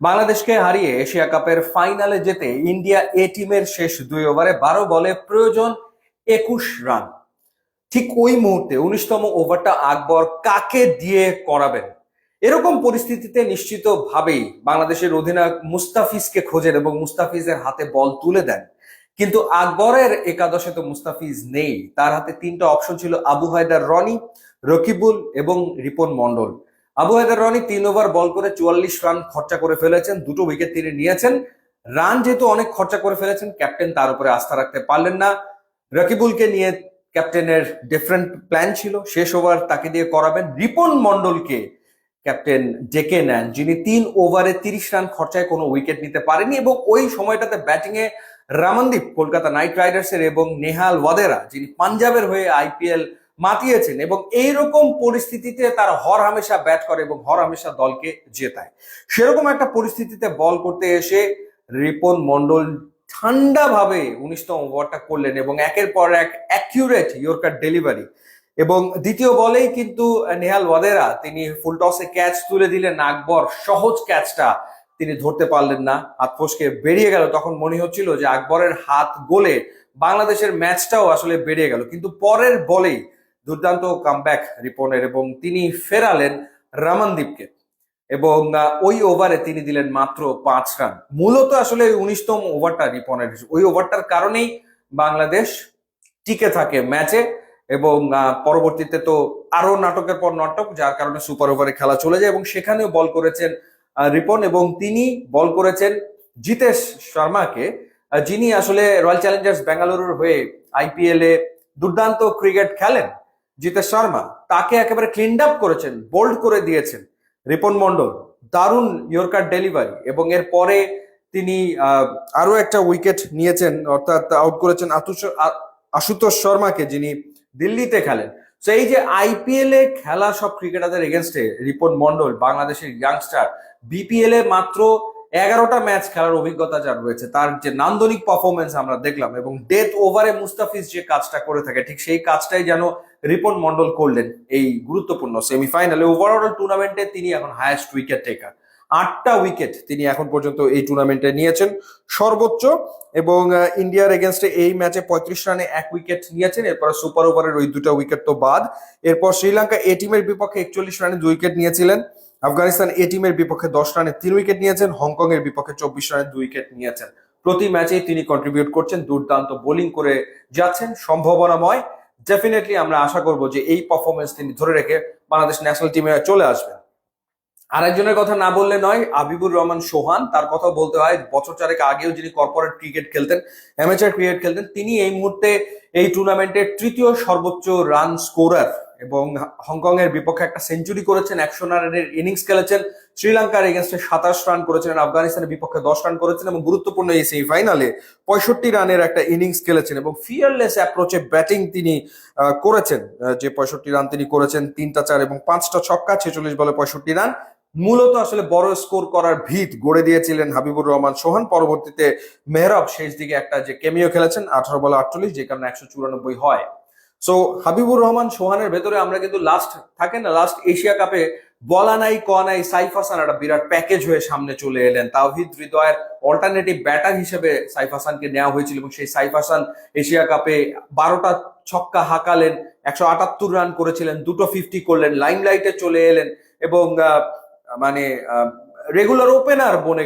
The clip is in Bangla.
বাংলাদেশকে হারিয়ে এশিয়া কাপের ফাইনালে যেতে ইন্ডিয়া এ টিমের শেষ দুই ওভারে বারো বলে প্রয়োজন একুশ রান। ঠিক ওই মুহূর্তে উনিশতম ওভারটা আকবর কাকে দিয়ে করাবেন? এরকম পরিস্থিতিতে নিশ্চিতভাবেই বাংলাদেশের অধিনায়ক মুস্তাফিজকে খোঁজেন এবং মুস্তাফিজের হাতে বল তুলে দেন। কিন্তু আকবরের একাদশে তো মুস্তাফিজ নেই। তার হাতে তিনটা অপশন ছিল আবু হায়দার রনি, রকিবুল এবং রিপন মন্ডল আবু হায়দার রনি তিন ওভার বল করে চুয়াল্লিশ রান খরচা করে ফেলেছেন, দুটো উইকেট তিনি নিয়েছেন। রান যেহেতু অনেক খরচা করে ফেলেছেন ক্যাপ্টেন তার উপরে আস্থা রাখতে পারলেন না। রকিবুলকে নিয়ে ক্যাপ্টেনের ডিফারেন্ট প্ল্যান ছিল। শেষ ওভার তাকে দিয়ে করাবেন রিপন মন্ডলকে ক্যাপ্টেন ডেকে নেন, যিনি তিন ওভারে তিরিশ রান খরচায় কোনো উইকেট নিতে পারেনি এবং ওই সময়টাতে ব্যাটিংয়ে রামনদীপ, কলকাতা নাইট রাইডার্সের এবং নেহাল ওয়াদেরা, যিনি পাঞ্জাবের হয়ে আইপিএল মাতিয়েছেন এবং এইরকম পরিস্থিতিতে তার হর হামেশা ব্যাট করে এবং হর হামেশা দলকে জেতায়। সেরকম একটা পরিস্থিতিতে বল করতে এসে রিপন মন্ডল ঠান্ডাভাবে উনিশতম ওভারটা করলেন এবং একের পর এক অ্যাকিউরেট ইয়র্কার ডেলিভারি এবং দ্বিতীয় বলেই কিন্তু নেহাল ওয়াদেরা, তিনি ফুল টসে ক্যাচ তুলে দিলেন, আকবর সহজ ক্যাচটা তিনি ধরতে পারলেন না। হাত ফসকে বেরিয়ে গেল, তখন মনে হচ্ছিল যে আকবরের হাত গোলে বাংলাদেশের ম্যাচটাও আসলে বেরিয়ে গেল। কিন্তু পরের বলেই দুর্দান্ত কামব্যাক রিপনের এবং তিনি ফেরালেন রামানদীপকে। এবং ওই ওভারে তিনি দিলেন মাত্র পাঁচ রান মূলত আসলে ওই উনিশতম ওভারটা রিপনের। ওই ওভারটার কারণেই বাংলাদেশ টিকে থাকে ম্যাচে এবং পরবর্তীতে তো আরও নাটকের পর নাটক, যার কারণে সুপার ওভারে খেলা চলে যায় এবং সেখানেও বল করেছেন রিপন এবং তিনি বল করেছেন জিতেশ শর্মাকে। যিনি আসলে রয়্যাল চ্যালেঞ্জার্স বেঙ্গালুরুর হয়ে আইপিএল দুর্দান্ত ক্রিকেট খেলেন। জিতেশ শর্মা তাকে একেবারে ক্লিন আপ করেছেন বোল্ড করে দিয়েছেন। রিপন মন্ডল দারুণ ইয়র্কার ডেলিভারি এবং এর পরে তিনি আহ, আরও একটা উইকেট নিয়েছেন অর্থাৎ আউট করেছেন আশুতোষ শর্মাকে যিনি দিল্লিতে খেলেন। তো এই যে আইপিএল এ খেলা সব ক্রিকেটারদের এগেনস্টে রিপন মন্ডল বাংলাদেশের ইয়াংস্টার বিপিএল এ মাত্র এগারোটা ম্যাচ খেলার অভিজ্ঞতা যার রয়েছে তার যে নান্দনিক পারফরমেন্স আমরা দেখলাম এবং ডেথ ওভারে মুস্তাফিজ যে কাজটা করে থাকে ঠিক সেই কাজটাই যেন রিপন মন্ডল করলেন এই গুরুত্বপূর্ণ সেমিফাইনালে ওভারঅল টুর্নামেন্টে তিনি এখন হায়েস্ট উইকেট টেকার আটটা উইকেট তিনি এখন পর্যন্ত এই টুর্নামেন্টে নিয়েছেন। সর্বোচ্চ এবং ইন্ডিয়ার এগেনস্টে এই ম্যাচে পঁয়ত্রিশ রানে এক উইকেট নিয়েছেন। এরপর সুপার ওভারের ওই দুটো উইকেট তো বাদ। এরপর শ্রীলঙ্কা এ টিমের বিপক্ষে একচল্লিশ রানে দুই উইকেট নিয়েছিলেন। আফগানিস্তান এ টিমের বিপক্ষে দশ রানে তিন উইকেট নিয়েছেন। হংকং এর বিপক্ষে চব্বিশ রানে দুই উইকেট নিয়েছেন। প্রতি ম্যাচেই তিনি কন্ট্রিবিউট করছেন। দুর্দান্ত বোলিং করে যাচ্ছেন। সম্ভাবনাময়। ডেফিনেটলি আমরা আশা করব যে এই পারফরমেন্স তিনি ধরে রেখে বাংলাদেশ ন্যাশনাল টিমে চলে আসবেন। আরেকজনের কথা না বললে নয়, আবিবুর রহমান সোহান, তার কথা বলতে হয়, বছর চারেক আগেও যিনি কর্পোরেট ক্রিকেট খেলতেন অ্যামেচার ক্রিকেট খেলতেন, তিনি এই মুহূর্তে এই টুর্নামেন্টের তৃতীয় সর্বোচ্চ রান স্কোরার এবং হংকং এর বিপক্ষে একটা সেঞ্চুরি করেছেন একশো রানের ইনিংস খেলেছেন। শ্রীলঙ্কার এগেনস্টে সাতাশ রান করেছিলেন আফগানিস্তানের বিপক্ষে দশ রান করেছেন এবং গুরুত্বপূর্ণ এই সেমিফাইনালে পঁয়ষট্টি রানের একটা ইনিংস খেলেছেন এবং ফিয়ারলেস অ্যাপ্রোচে ব্যাটিং তিনি করেছেন। যে পঁয়ষট্টি রান তিনি করেছেন, তিনটা চার এবং পাঁচটা ছক্কা, ছেচল্লিশ বলে পঁয়ষট্টি রান। মূলত আসলে বড় স্কোর করার ভিত গড়ে দিয়েছিলেন হাবিবুর রহমান সোহান। পরবর্তীতে মেহরাব শেষ দিকে একটা যে কেমিও খেলেছেন, আঠারো বলে আটচল্লিশ, যে কারণে একশো চুরানব্বই হয়। সো হাবিবুর রহমান সোহানের ভেতরে আমরা কিন্তু লাস্ট থাকে না লাস্ট এশিয়া কাপে বলা নাই ক নাই, সাইফ হাসান একটা বিরাট প্যাকেজ হয়ে সামনে চলে এলেন। তাওহিদ হৃদয়ের অল্টারনেটিভ ব্যাটার হিসেবে সাইফ হাসানকে নেওয়া হয়েছিল এবং সেই সাইফ হাসান এশিয়া কাপে বারোটা ছক্কা হাঁকালেন, একশো আটাত্তর রান করেছিলেন, দুটো ফিফটি করলেন লাইমলাইটে চলে এলেন এবং মানে রেগুলার ওপেনার বনে